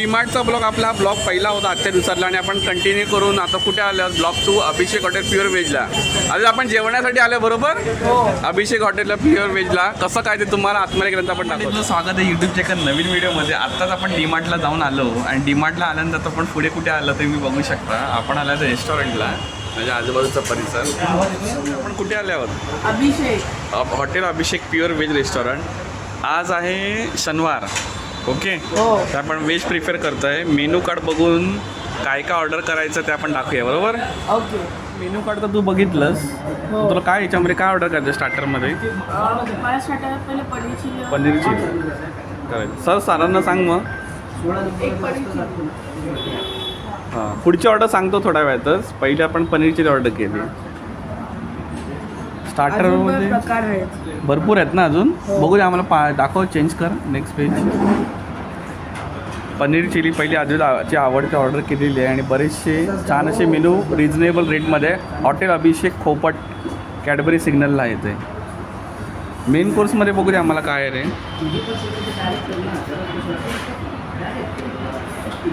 डीमार्टचा blog आपला हा blog पहिला होता आजच्या दिवसातला आणि आपण कंटिन्यू करून आता कुठे आलं? Blog to Abhishek hotel pure व्हेजला आज आपण जेवण्यासाठी आलं बरोबर? अभिषेक हॉटेलला प्युअर व्हेजला कसं काय ते तुम्हाला आत्मनिक ग्रंथ आपण दाखवतो. तुमचं स्वागत आहे युट्यूबच्या एका नवीन व्हिडिओमध्ये. आत्ताच आपण डीमार्टला जाऊन आलो आणि डीमार्टला आल्यानंतर आता आपण पुढे कुठे आलं ते मी बघू शकता. आपण आलो रेस्टॉरंटला म्हणजे आजूबाजूचा परिसर. आपण कुठे आले आहोत? Abhishek. Hotel Abhishek pure veg restaurant आज आहे शनिवार. ओके. हो. तर आपण व्हेज प्रिफर करतो आहे मेनू कार्ड बघून काय काय ऑर्डर करायचं ते आपण दाखवूया बरोबर? ओके. मेनू कार्ड तर तू बघितलंस. हो. तुला काय याच्यामध्ये काय ऑर्डर करायचं स्टार्टरमध्ये? स्टार्टर पहिले पनीर चिली पनीर चिली करायचं सर सरांना सांग मग. एक हां पुढची ऑर्डर सांगतो थोड्या वेळातच. पहिले आपण पनीर चिली ऑर्डर केली. अजून स्टार्टरमध्ये प्रकार आहेत. भरपूर आहेत ना अजून? हो. बघू दे आम्हाला पा दाखव चेंज कर नेक्स्ट पेज पनीर चिली पहिली आजूची आवडती ऑर्डर केलेली आहे आणि बरेचसे छान असे मेनू रिजनेबल रेटमध्ये हॉटेल अभिषेक खोपट कॅडबरी सिग्नलला येते मेन कोर्समध्ये बघू दे आम्हाला काय रे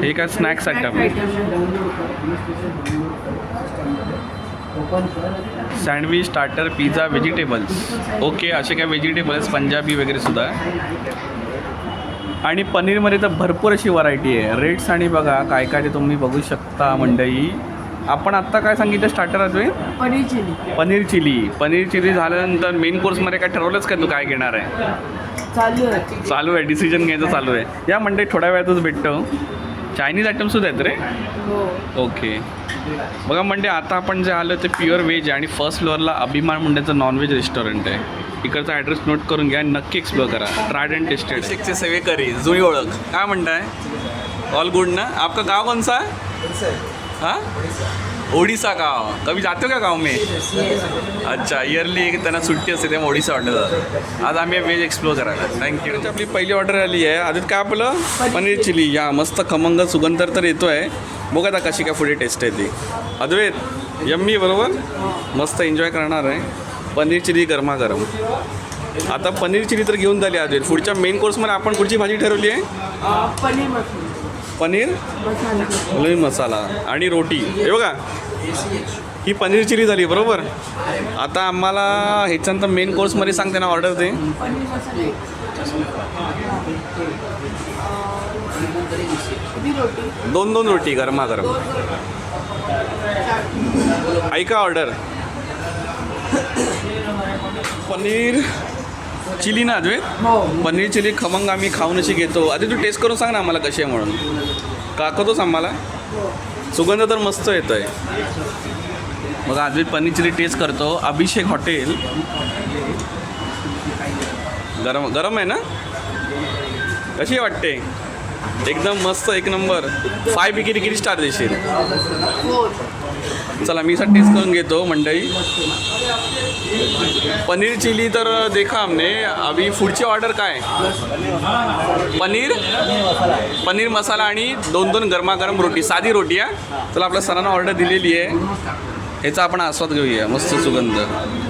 हे काय स्नॅक्स आयटम आहे. Sandwich starter pizza vegetables okay असे काय व्हेजिटेबल्स पंजाबी वगैरे सुद्धा. आणि पनीरमध्ये तर भरपूर अशी व्हरायटी आहे. रेट्स आणि बघा काय काय ते तुम्ही बघू शकता मंडई आपण आत्ता काय सांगितलं स्टार्टर अजून paneer chilli. Paneer chilli. Paneer chilli झाल्यानंतर मेन कोर्समध्ये काय ठरवलंच का तू काय घेणार आहे? चालू आहे. चालू आहे. डिसिजन घ्यायचं चालू आहे. या मंडई थोड्या वेळातच भेटतो. चायनीज आयटमसुद्धा आहेत रे. हो. ओके बघा म्हणजे आता आपण जे आलो ते प्युअर व्हेज आहे आणि फर्स्ट फ्लोअरला अभिमान मुंडेचं नॉनव्हेज रेस्टॉरंट आहे. इकडचा ॲड्रेस नोट करून घ्या आणि नक्की एक्सप्लोर करा. ट्रायड अँड टेस्टेड शेखचे सेवेकरी जुनी ओळख. काय म्हणताय? ऑल गुड ना? आपका गाव कौन सा है? हाँ ओडिसा गाव. कभी जाते हो का गाव में? अच्छा इयरली एक त्यांना सुट्टी असते तेव्हा ओडिसा ऑर्डर जातात आज आम्ही व्हेज एक्सप्लोर करायला. थँक्यू आपली पहिली ऑर्डर आली आहे. आधी काय आपलं? पनीर चिली. या मस्त खमंग सुगंध तर येतो आहे बघा आता कशी काय पुढे टेस्ट आहे ती. अद्वैत यम्मी बरोबर? मस्त एन्जॉय करणार आहे. पनीर चिली गरमागरम आता पनीर चिली तर घेऊन झाली अद्वैत. पुढच्या मेन कोर्समध्ये आपण कुठची भाजी ठरवली आहे? पनीर पनीर? मसाला. लई मसाला. आणि रोटी. हे बघा. ही पनीर चिली झाली बरोबर? आता आम्हाला ह्याच्यानंतर मेन कोर्समध्ये सांगते ना ऑर्डर ते दोन दोन रोटी गरमागरम. ऐका ऑर्डर. पनीर चिली ना अद्वैत? हो. पनीर चिली खमंग आम्ही खाऊन अशी घेतो. आधी तू टेस्ट करून सांग ना आम्हाला कशी आहे म्हणून. काकतोच आम्हाला. सुगंध तर मस्त येतो आहे मग आधी पनीर चिली टेस्ट करतो. अभिषेक हॉटेल. गरम गरम आहे ना? कशी वाटते? एकदम मस्त एक नंबर. फाय पैकी किती स्टार देशील? चला मी सर टेस्ट करून घेतो मंडई पनीर चिली तर देखा हमने. अभी पुढची ऑर्डर काय? पनीर? पनीर मसाला आणि दोन दोन गरमागरम रोटी साधी रोटी आहे चला आपल्या सरांना ऑर्डर दिलेली आहे. ह्याचा आपण आस्वाद घेऊया. मस्त सुगंध.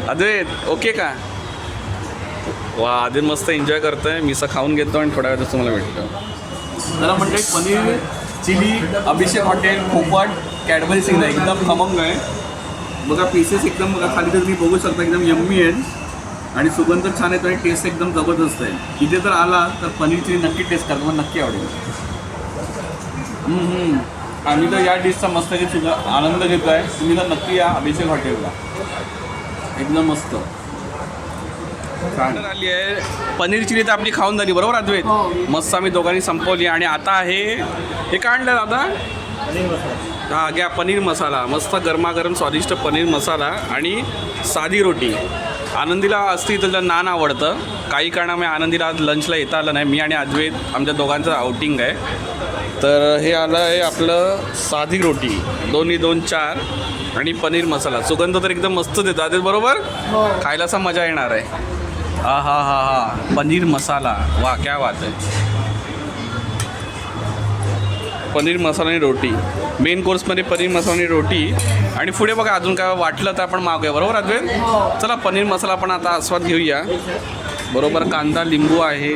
अद्वैत ओके का? वा आधी मस्त एन्जॉय करतोय. मी असं खाऊन घेतो आणि थोड्या वेळात तुम्हाला भेटतो. जरा म्हणते paneer chilli Abhishek hotel Popat Cadbury Singh एकदम खमंग आहे. बघा पीसेस एकदम बघा खाली तर तुम्ही बघू शकता एकदम यम्मी आहेत. आणि सुगंध छान येतो आणि टेस्ट एकदम जबरदस्त आहे. इथे जर आला तर पनीर चिली नक्की टेस्ट करा तुम्हाला नक्की आवडेल. आम्ही तर या डिशचा मस्त सुद्धा आनंद घेतो आहे तुम्ही तर नक्की या अभिषेक हॉटेलला. एकदम मस्त. आली आहे. पनीर चिली तर आपली खाऊन झाली बरोबर अद्वैत? हो. मस्त आम्ही दोघांनी संपवली आणि आता आहे हे काय आणलं दादा? हा घ्या पनीर मसाला. मस्त गरमागरम स्वादिष्ट पनीर मसाला आणि साधी रोटी. आनंदीला असती तर तिला नान आवडतं. काही कारणामुळे आनंदीला आज लंचला येता आलं नाही. मी आणि अद्वैत आमच्या दोघांचं आउटिंग आहे. तर हे आलं आहे आपलं साधी रोटी. दोन्ही दोन चार आणि पनीर मसाला. सुगंध तर एकदम मस्त देतो आधी बरोबर? हो. खायला असा मजा येणार आहे. हा हा हा हा. पनीर मसाला. वा क्या बात आहे पनीर मसाला आणि रोटी. मेन कोर्समध्ये पनीर मसाला आणि रोटी. आणि पुढे बघा अजून काय वाटलं तर आपण मागूया. बरोबर अद्वैत? चला पनीर मसाला आपण आता आस्वाद घेऊया. बरोबर कांदा लिंबू आहे.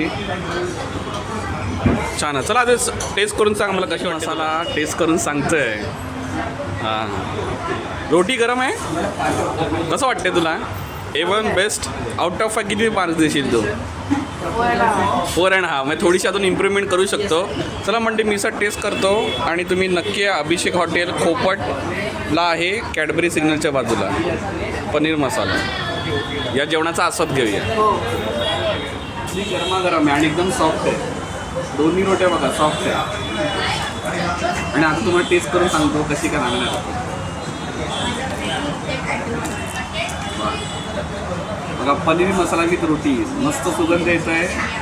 छान आहे. चला तेच टेस्ट करून सांग मला कशी मसाला टेस्ट करून सांगतोय. हां. रोटी गरम आहे? कसं वाटते तुला? A one best out of five किती मार्क्स देशील तू? फोर अँड हाफ म्हणजे थोडीशी अजून इम्प्रूव्हमेंट करू शकतो. चला म्हणजे मी सर टेस्ट करतो आणि तुम्ही नक्की अभिषेक हॉटेल खोपटला आहे कॅडबरी सिग्नलच्या बाजूला. पनीर मसाला. या जेवणाचा आस्वाद घेऊया. गरमागरम आहे आणि एकदम सॉफ्ट आहे. दोन्ही रोट्या बघा सॉफ्ट आहे. आणि आता तुम्हाला टेस्ट करून सांगतो कशी काय लागणार. बघा पनीर मसाला विथ रोटी. मस्त सुगंध येत आहे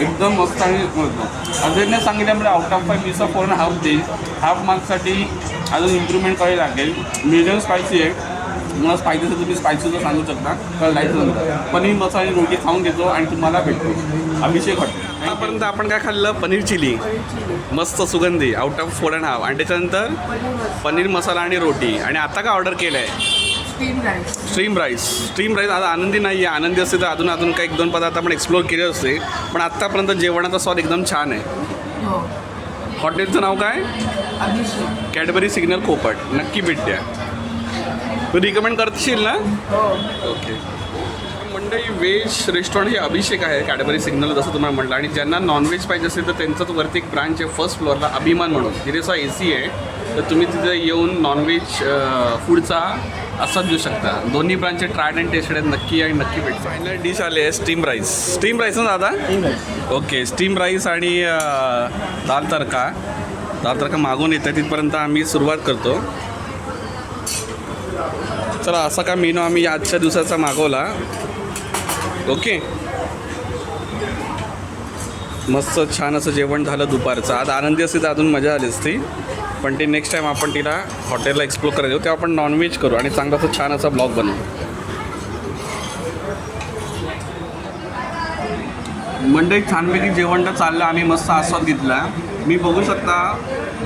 एकदम मस्त आणि अजयने सांगितल्यामुळे आउट ऑफ फाय मीचा फोर अँड हाफ देईल हाफ मार्क्ससाठी अजून इम्प्रूव्हमेंट करावी लागेल. मिडियम स्पायसी आहे. मला स्पायसी असेल तुम्ही स्पायसी सांगू शकता. तर लाइट नंतर पनीर मसाला आणि रोटी खाऊन घेतो आणि तुम्हाला भेटतो. अभिषेक हॉटेल. आतापर्यंत आपण काय खाल्लं? पनीर चिली. मस्त सुगंधी out of four and half आणि त्याच्यानंतर पनीर मसाला आणि रोटी. आणि आता काय ऑर्डर केलं आहे steam rice stream rice stream rice आता आनंदी नाही आहे आनंदी असते तर अजून अजून काही एक दोन पदार्थ आपण एक्सप्लोर केले असते. पण आत्तापर्यंत जेवणाचा स्वाद एकदम छान आहे. हो. हॉटेलचं नाव काय? कॅडबरी सिग्नल कोपट नक्की भेट द्या. तू रिकमेंड करशील ना? हो. ओके मंडळी व्हेज रेस्टॉरंट हे अभिषेक आहे कॅडबरी सिग्नल जसं तुम्हाला म्हटलं. आणि ज्यांना नॉनव्हेज पाहिजे असेल तर त्यांचं वरती एक ब्रांच आहे फर्स्ट फ्लोअरला अभिमान म्हणून. तिथे असा ए सी आहे. तर तुम्ही तिथे येऊन नॉनव्हेज फूडचा आस्वाद घेऊ शकता. दोन्ही ब्रांचचे ट्रायड अँड टेस्टेड आहेत नक्की आणि नक्की भेट फायनल डिश आले आहे स्टीम राईस स्टीम राईस ना दादा? ओके स्टीम राईस आणि दाल तडका. दाल तडका मागून येतं तिथपर्यंत आम्ही सुरुवात करतो. चला असा का मेनू आम्ही आजच्या दिवसाचा मागवला. ओके. मस्त छान असं जेवण झालं दुपारचं. आज आनंदी असते तर अजून मजा आली असती पण ती नेक्स्ट टाईम आपण तिला हॉटेलला एक्सप्लोर करायचं तेव्हा आपण नॉनव्हेज करू आणि चांगला असं छान असा ब्लॉग बनवू. मंडई छानपैकी जेवण तर चाललं आम्ही मस्त आस्वाद घेतला. मी बघू शकता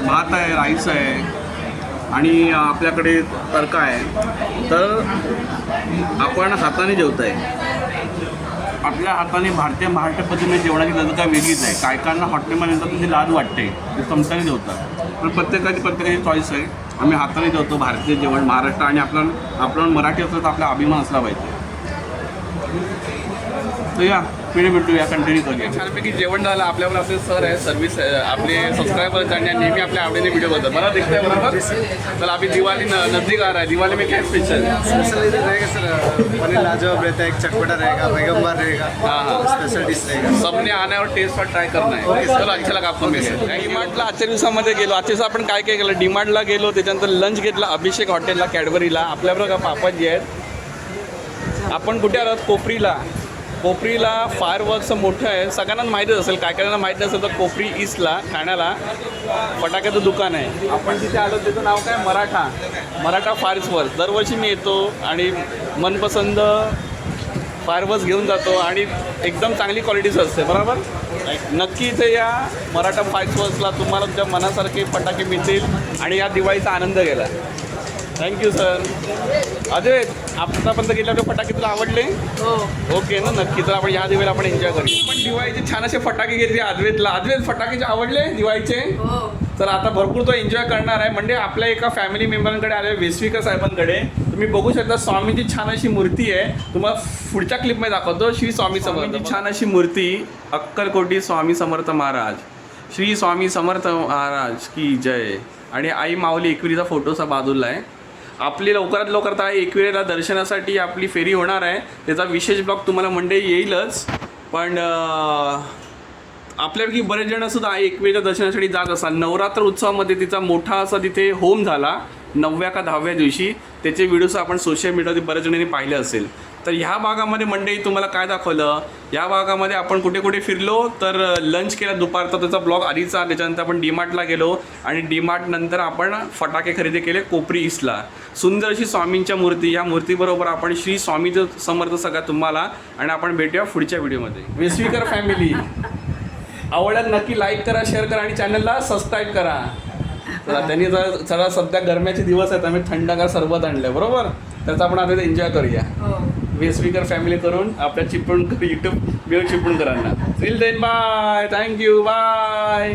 भात आहे राईस आहे आणि आपल्याकडे तडका आहे. तर आपण हाताने जेवत आहे आपल्या हाताने भारतीय महाराष्ट्र पद्धतीने जेवणाची लजका वेगळीच आहे. काय कायकांना हॉटेलमध्ये येतात तुझी लाज वाटते. ते चमचाने जेवतात पण प्रत्येकाची प्रत्येकाची चॉईस आहे. आम्ही हाताने जेवतो भारतीय जेवण महाराष्ट्र आणि आपला आपलं मराठी असलं तर आपला अभिमान असला पाहिजे. तर या. पिढी भेटू या कंटिन्यू करूया. छानपैकी जेवण झालं आपल्यावर आपले सर आहे सर्व्हिस आपले सबस्क्रायबर्स आणि नेहमी आपल्या आवडीने व्हिडिओ बघतात. मला दिसतंय बरोबर तर अभी दिवाली न- नजदीक आ रहा. है दिवाली में क्या स्पेशल स्पेशल इधर रहेगा सर? पनीर लाजवाब रहता है एक चटपटा रहेगा बैगम्बर रहेगा हाँ हाँ. स्पेशल डिश रहेगा. सबने आने और टेस्ट पर ट्राय करना है चलो अच्छा लगा आपको मिळेल डीमार्टला आजच्या दिवसामध्ये गेलो? आजच्या दिवसात आपण काय काय केलं? डीमार्टला गेलो त्याच्यानंतर लंच घेतला अभिषेक हॉटेलला कॅडबरीला आपल्याबरोबर का पापड जे आहेत? आपण कुठे आहोत कोपरीला. कोपरीला फायर वर्कचं मोठं आहे. सगळ्यांनाच माहितीच असेल काय कायांना माहीत नसेल तर कोपरी ईस्टला ठाण्याला. फटाक्याचं दुकान आहे. आपण तिथे आलो त्याचं नाव काय? मराठा. मराठा फायर्स वर्क दरवर्षी मी येतो आणि मनपसंद फायरवर्स घेऊन जातो आणि एकदम चांगली क्वालिटीच असते बरोबर? नक्की इथे या. मराठा फायरवर्क्सला तुम्हाला तुमच्या मनासारखे फटाके मिळतील आणि या दिवाळीचा आनंद घ्यायला. थँक्यू सर अजय आतापर्यंत गेल्यावर फटाके तुला आवडले? हो. ओके ना नक्की तर आपण या दिवाळीला आपण एन्जॉय करूया. पण दिवाळीचे छान असे फटाके घेतले अद्वैतला अद्वैत फटाकेचे आवडले दिवाळीचे? हो. तर आता भरपूर तो एन्जॉय करणार आहे. म्हणजे आपल्या एका फॅमिली मेंबरांकडे आले वेसविका साहेबांकडे. तुम्ही बघू शकता स्वामीची छान अशी मूर्ती आहे. तुम्हाला पुढच्या क्लिपमध्ये दाखवतो. श्री स्वामी समर्थ. छान अशी मूर्ती अक्कलकोटी स्वामी समर्थ महाराज. श्री स्वामी समर्थ महाराज की जय. आणि आई माऊली एकविरीचा फोटोचा बाजूला आहे. आपली लवकरात लवकर आता एकविरेला दर्शनासाठी आपली फेरी होणार आहे. त्याचा विशेष ब्लॉग तुम्हाला मंडे येईलच. पण आपल्यापैकी बरेच जण सुद्धा दर्शनासाठी जात असाल. नवरात्र उत्सवामध्ये तिचा मोठा असा तिथे होम झाला. नवव्या का दहाव्या दिवशी. त्याचे व्हिडिओज आपण सोशल मीडियावरती बऱ्याच जणांनी पाहिले असेल. तर ह्या भागामध्ये मंडई तुम्हाला काय दाखवलं? या भागामध्ये आपण कुठे कुठे फिरलो? तर लंच केला दुपारचा त्याचा ब्लॉग आधीचा त्याच्यानंतर आपण डीमार्टला गेलो आणि डीमार्ट नंतर आपण फटाके खरेदी केले कोपरी ईस्टला सुंदर अशी स्वामींच्या मूर्ती या मूर्तीबरोबर आपण श्री स्वामीचं समर्थ सगळ्या तुम्हाला आणि आपण भेटूया पुढच्या व्हिडिओमध्ये. वेसवीकर फॅमिली आवडल्यास नक्की लाईक करा शेअर करा आणि चॅनलला सबस्क्राईब करा. त्यांनी जर सगळा सध्या गरम्याचे दिवस आहेत आम्ही थंडगार सरबत आणलं बरोबर? त्याचा आपण आता एन्जॉय करूया. हो. हो फॅमिली करून आपल्या चिपळूणकर यूट्यूब मिळून चिपळूणकरांना. Till then bye thank you bye